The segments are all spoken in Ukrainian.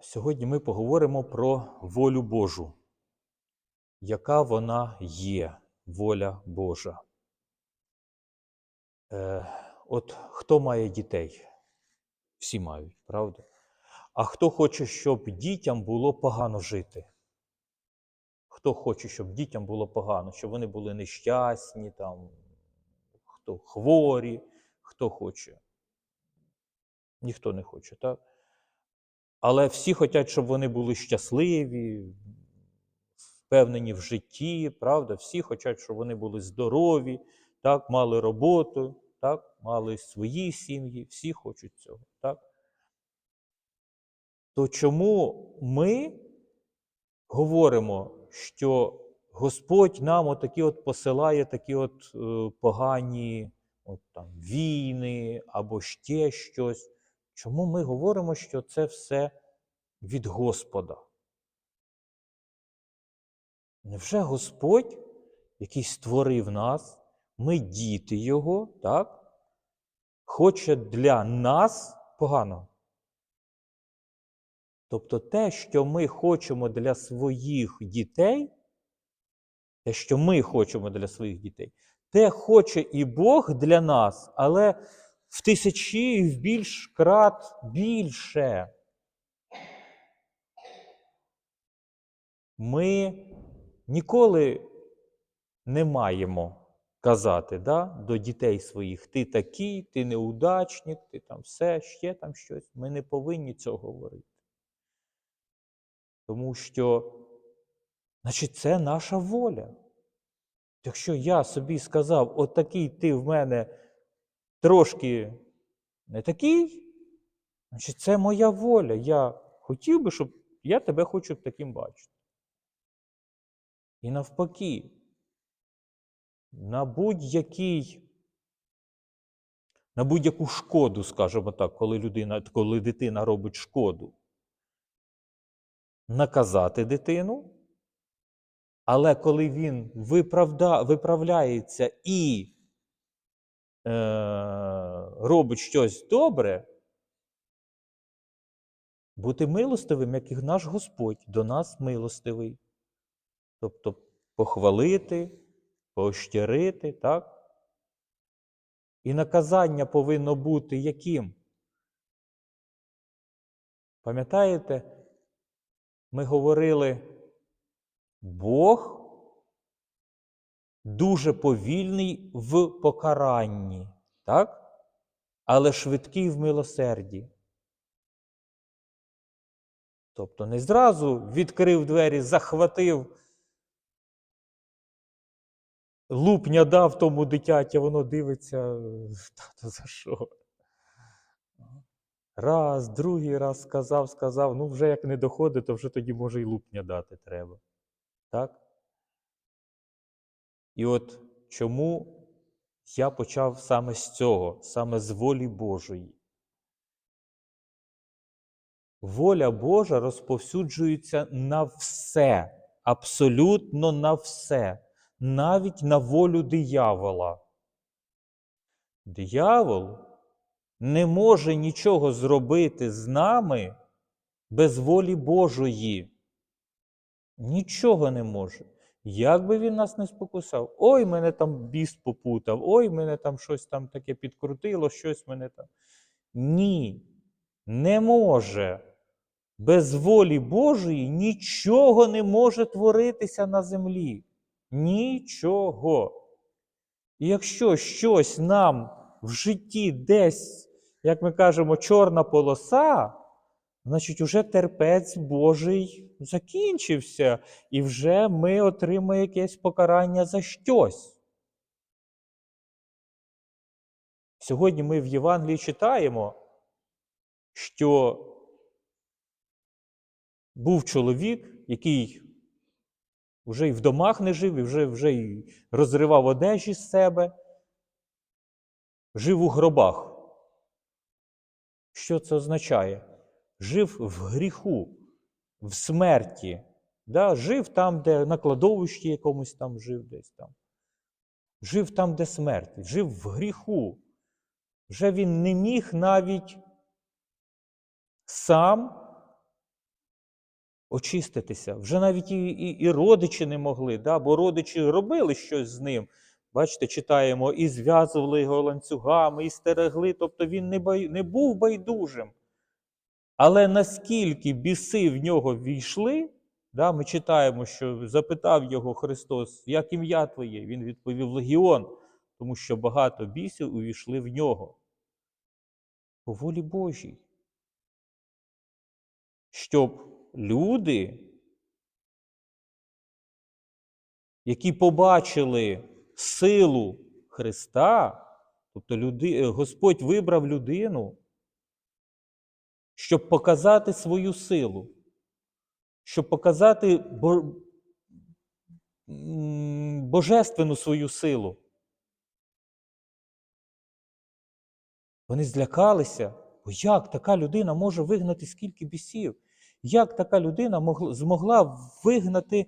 Сьогодні ми поговоримо про волю Божу. Яка вона є, воля Божа? Е, от хто має дітей? Всі мають, правда? А хто хоче, щоб дітям було погано жити? Хто хоче, щоб дітям було погано, щоб вони були нещасні, там, хто хворі, хто хоче? Ніхто не хоче, так? Але всі хочуть, щоб вони були щасливі, впевнені в житті, правда? Всі хочуть, щоб вони були здорові, так, мали роботу, так, мали свої сім'ї, всі хочуть цього. Так? То чому ми говоримо, що Господь нам отакі от посилає такі от е, погані от там, війни або ще щось? Чому ми говоримо, що це все від Господа? Невже Господь, який створив нас, ми діти Його, так, хоче для нас поганого? Тобто те, що ми хочемо для своїх дітей, те, що ми хочемо для своїх дітей, те хоче і Бог для нас, але в тисячі і в більш крат більше. Ми ніколи не маємо казати да, до дітей своїх: ти такий, ти неудачник, ти там все, ще там щось. Ми не повинні цього говорити. Тому що, значить, це наша воля. Якщо я собі сказав, от такий ти в мене трошки не такий, значить, це моя воля. Я хотів би, щоб я тебе хочу таким бачити. І навпаки, на будь-який, на будь-яку шкоду, скажімо так, коли людина, коли дитина робить шкоду, наказати дитину, але коли він виправда, виправляється і робить щось добре, бути милостивим, як і наш Господь до нас милостивий. Тобто похвалити, поощрити, так? І наказання повинно бути яким? Пам'ятаєте, ми говорили, Бог дуже повільний в покаранні, так? але швидкий в милосерді. Тобто не зразу відкрив двері, захватив, лупня дав тому дитяті, воно дивиться, тато за що? Раз, другий раз сказав, сказав, ну вже як не доходить, то вже тоді може і лупня дати треба. Так? І от чому я почав саме з цього, саме з волі Божої. Воля Божа розповсюджується на все, абсолютно на все, навіть на волю диявола. Диявол не може нічого зробити з нами без волі Божої. Нічого не може. Як би він нас не спокусав, ой, мене там біс попутав, ой, мене там щось там таке підкрутило, щось мене там. Ні, не може. Без волі Божої нічого не може творитися на землі. Нічого. І якщо щось нам в житті десь, як ми кажемо, чорна полоса, значить, уже терпець Божий закінчився, і вже ми отримаємо якесь покарання за щось. Сьогодні ми в Євангелії читаємо, що був чоловік, який вже й в домах не жив, і вже, вже й розривав одежі з себе, жив у гробах. Що це означає? Жив в гріху, в смерті. Да? Жив там, де на кладовищі якомусь там жив десь там. Жив там, де смерть, жив в гріху. Вже він не міг навіть сам очиститися. Вже навіть і, і, і родичі не могли, да? бо родичі робили щось з ним. Бачите, читаємо, і зв'язували його ланцюгами, і стерегли. Тобто він не, бай, не був байдужим. Але наскільки біси в нього війшли, да, ми читаємо, що запитав його Христос, як ім'я твоє? Він відповів Легіон, тому що багато бісів увійшли в нього. По волі Божій. Щоб люди, які побачили силу Христа, тобто люди, Господь вибрав людину, щоб показати свою силу, щоб показати бо- божественну свою силу. Вони злякалися, бо як така людина може вигнати скільки бісів? Як така людина могла, змогла вигнати,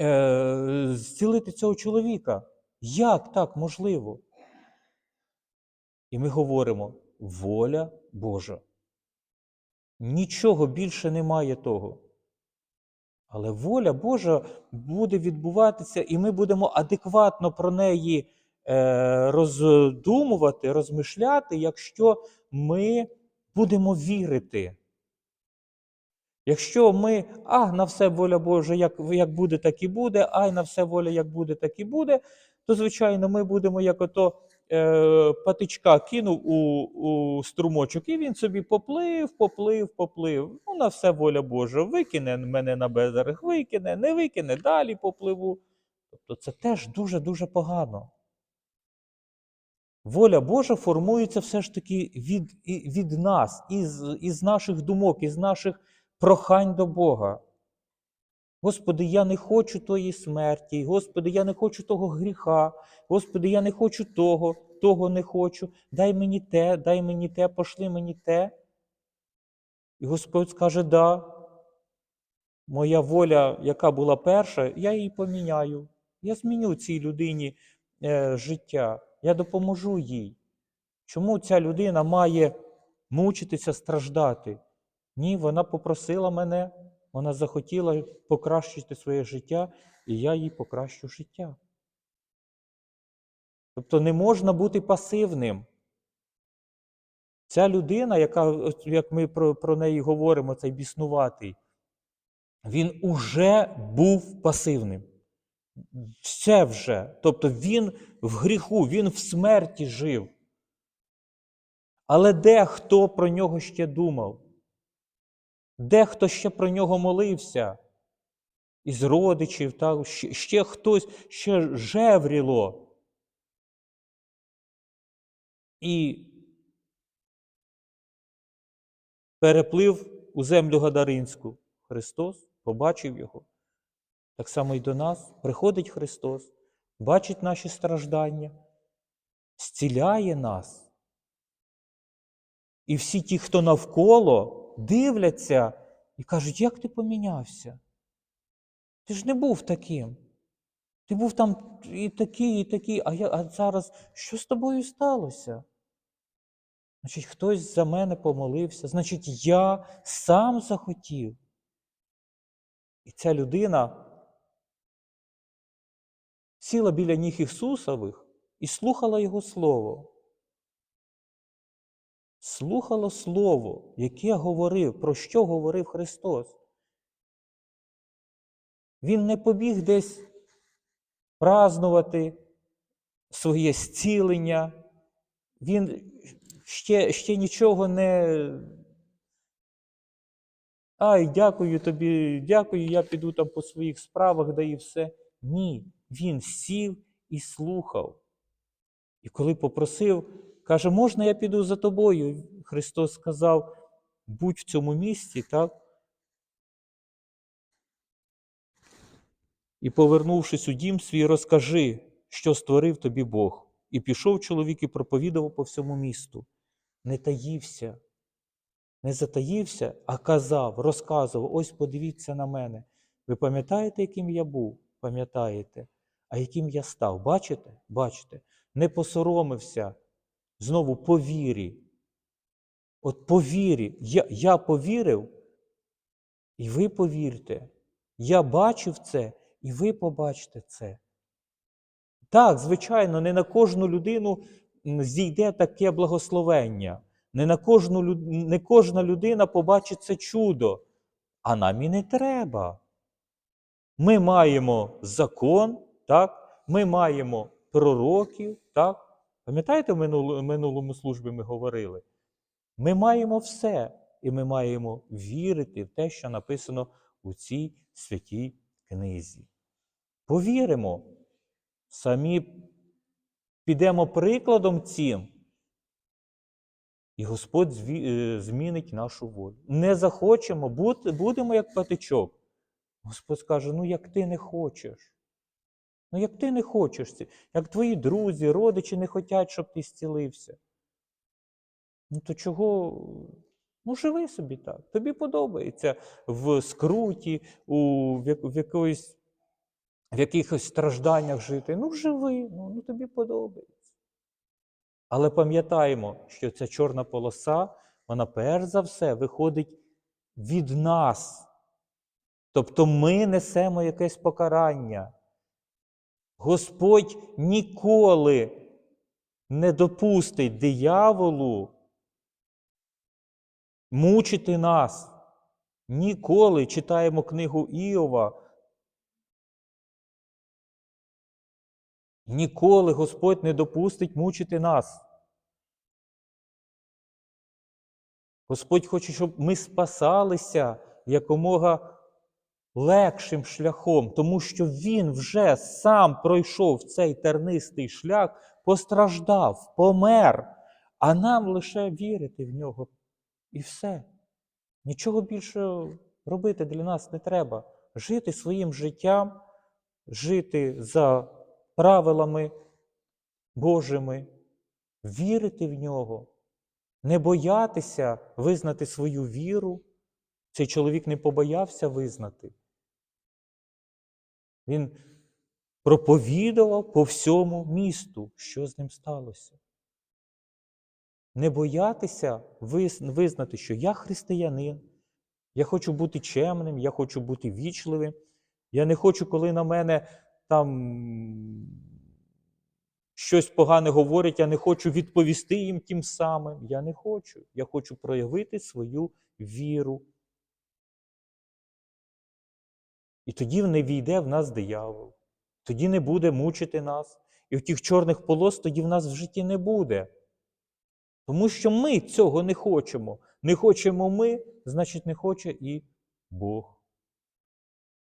е, зцілити цього чоловіка? Як так можливо? І ми говоримо: воля Божа. Нічого більше немає того. Але воля Божа буде відбуватися, і ми будемо адекватно про неї е, роздумувати, розмишляти, якщо ми будемо вірити. Якщо ми, а на все воля Божа, як, як буде, так і буде, ай на все воля, як буде, так і буде, то, звичайно, ми будемо як ото е, патичка кинув у, у струмочок, і він собі поплив, поплив, поплив. Ну, на все воля Божа. Викине мене на берег, викине, не викине, далі попливу. Тобто це теж дуже-дуже погано. Воля Божа формується все ж таки від, від нас, із, із наших думок, із наших прохань до Бога. Господи, я не хочу тої смерті, Господи, я не хочу того гріха, Господи, я не хочу того, того не хочу. Дай мені те, дай мені те, пошли мені те. І Господь скаже: да, моя воля, яка була перша, я її поміняю. Я зміню цій людині е, життя, я допоможу їй. Чому ця людина має мучитися, страждати? Ні, вона попросила мене, вона захотіла покращити своє життя, і я їй покращу життя. Тобто не можна бути пасивним. Ця людина, яка, як ми про, про неї говоримо, цей біснуватий, він уже був пасивним. Все вже. Тобто він в гріху, він в смерті жив. Але дехто про нього ще думав? Дехто ще про нього молився із родичів, та, ще, ще хтось ще жевріло. І переплив у землю Гадаринську. Христос побачив його. Так само і до нас приходить Христос, бачить наші страждання, зціляє нас. І всі ті, хто навколо, дивляться і кажуть, як ти помінявся? Ти ж не був таким. Ти був там і такий, і такий, а, я, а зараз що з тобою сталося? Значить, хтось за мене помолився, значить, я сам захотів. І ця людина сіла біля ніг Ісусових і слухала Його Слово. Слухала Слово, яке говорив, про що говорив Христос. Він не побіг десь празнувати своє зцілення. Він ще, ще нічого не. Ай, дякую тобі, дякую, я піду там по своїх справах, да і все. Ні, він сів і слухав. І коли попросив, каже, можна я піду за тобою? Христос сказав, будь в цьому місці, так? І, повернувшись у дім свій, розкажи, що створив тобі Бог. І пішов чоловік і проповідував по всьому місту. Не таївся, не затаївся, а казав, розказував: ось подивіться на мене. Ви пам'ятаєте, яким я був? Пам'ятаєте? А яким я став? Бачите? Бачите? Не посоромився. Знову по вірі. От по вірі. Я, я повірив, І ви повірте, я бачив це, і ви побачите це. Так, звичайно, не на кожну людину зійде таке благословення. Не, на кожну, не кожна людина побачить це чудо. А нам і не треба. Ми маємо закон, так? ми маємо пророків. так? Пам'ятаєте, в минулому службі ми говорили? Ми маємо все, і ми маємо вірити в те, що написано у цій святій книзі. Повіримо, самі підемо прикладом цим, і Господь е, змінить нашу волю. Не захочемо, будемо як патичок. Господь скаже: ну як ти не хочеш. Ну як ти не хочеш, як твої друзі, родичі не хочуть, щоб ти зцілився. Ну то чого? Ну, живи собі так. Тобі подобається в скруті, у, в, в, якоїсь, в якихось стражданнях жити. Ну, живи, ну, ну тобі подобається. Але пам'ятаємо, що ця чорна полоса, вона перш за все виходить від нас. Тобто ми несемо якесь покарання. Господь ніколи не допустить дияволу мучити нас. Ніколи читаємо книгу Іова. Ніколи Господь не допустить мучити нас. Господь хоче, щоб ми спасалися якомога легшим шляхом, тому що Він вже сам пройшов цей тернистий шлях, постраждав, помер, а нам лише вірити в нього. І все. Нічого більше робити для нас не треба. Жити своїм життям, жити за правилами Божими, вірити в нього, не боятися визнати свою віру. Цей чоловік не побоявся визнати. Він проповідував по всьому місту, що з ним сталося. Не боятися визнати, що я християнин, я хочу бути чемним, я хочу бути вічливим. Я не хочу, коли на мене там щось погане говорять, я не хочу відповісти їм тим самим. Я не хочу. Я хочу проявити свою віру. І тоді не війде в нас диявол, тоді не буде мучити нас. І в тих чорних полос тоді в нас в житті не буде. Тому що ми цього не хочемо. Не хочемо ми, значить, не хоче і Бог.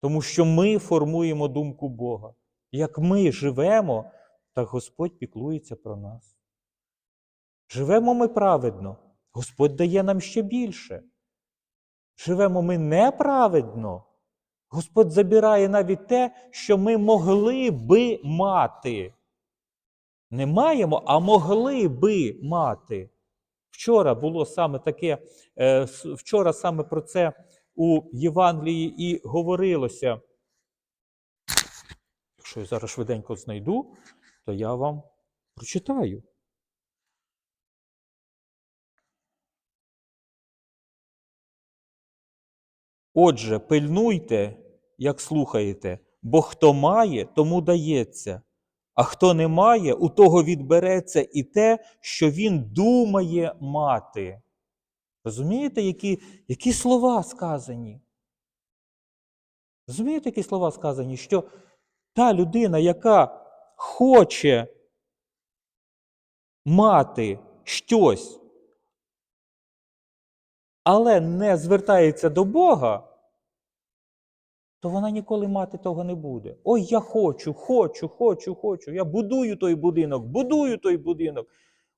Тому що ми формуємо думку Бога. Як ми живемо, так Господь піклується про нас. Живемо ми праведно, Господь дає нам ще більше. Живемо ми неправедно, Господь забирає навіть те, що ми могли би мати. Не маємо, а могли би мати. Вчора було саме таке, е, вчора саме про це у Євангелії і говорилося. Якщо я зараз швиденько знайду, то я вам прочитаю. Отже, пильнуйте, як слухаєте, бо хто має, тому дається, а хто не має, у того відбереться і те, що він думає мати. Розумієте, які, які слова сказані? Розумієте, які слова сказані? Що та людина, яка хоче мати щось, але не звертається до Бога, то вона ніколи мати того не буде. Ой, я хочу, хочу, хочу, хочу. Я будую той будинок, будую той будинок.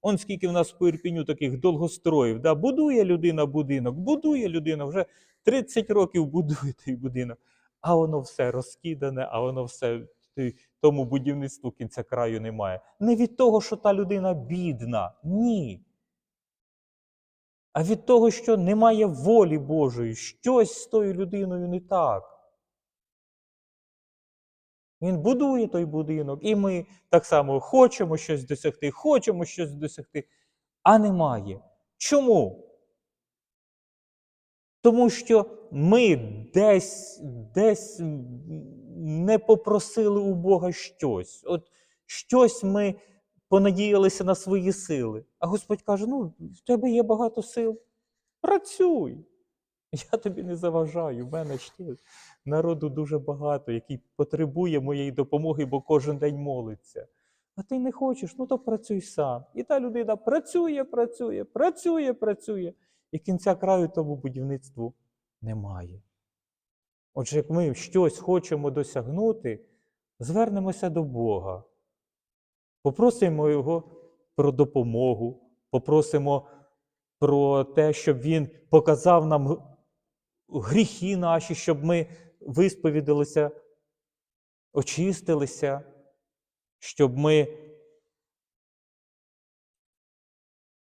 Он скільки в нас в Ірпіню таких довгостроїв. Да? Будує людина будинок, будує людина, вже 30 років будує той будинок. А воно все розкидане, а воно все тому будівництву кінця краю немає. Не від того, що та людина бідна. Ні. А від того, що немає волі Божої, щось з тою людиною не так. Він будує той будинок, і ми так само хочемо щось досягти, хочемо щось досягти, а немає. Чому? Тому що ми десь, десь не попросили у Бога щось. От щось ми понадіялися на свої сили. А Господь каже: ну, в тебе є багато сил. Працюй. Я тобі не заважаю. В мене ще народу дуже багато, який потребує моєї допомоги, бо кожен день молиться. А ти не хочеш, ну то працюй сам. І та людина працює, працює, працює, працює. І кінця краю тому будівництву немає. Отже, як ми щось хочемо досягнути, звернемося до Бога, попросимо Його про допомогу, попросимо про те, щоб Він показав нам гріхи наші, щоб ми висповідалися, очистилися, щоб ми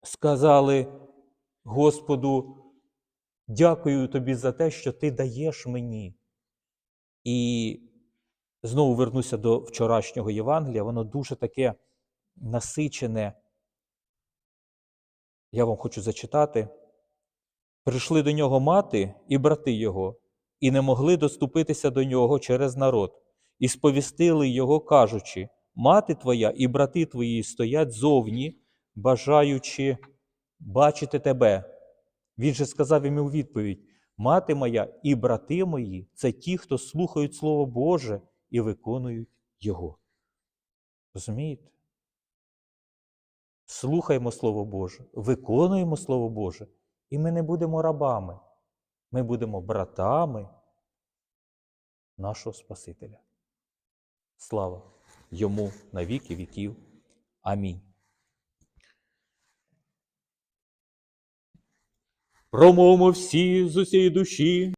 сказали Господу, дякую тобі за те, що ти даєш мені. І знову вернуся до вчорашнього Євангелія, воно дуже таке насичене. Я вам хочу зачитати. Прийшли до нього мати і брати його, і не могли доступитися до нього через народ, і сповістили його, кажучи: Мати твоя і брати твої стоять зовні, бажаючи бачити тебе. Він же сказав їм у відповідь: Мати моя і брати мої це ті, хто слухають Слово Боже і виконують Його. Розумієте? Слухаємо Слово Боже, виконуємо Слово Боже, і ми не будемо рабами. Ми будемо братами нашого Спасителя. Слава йому на віки віків. Амінь. Промовимо всі з усієї душі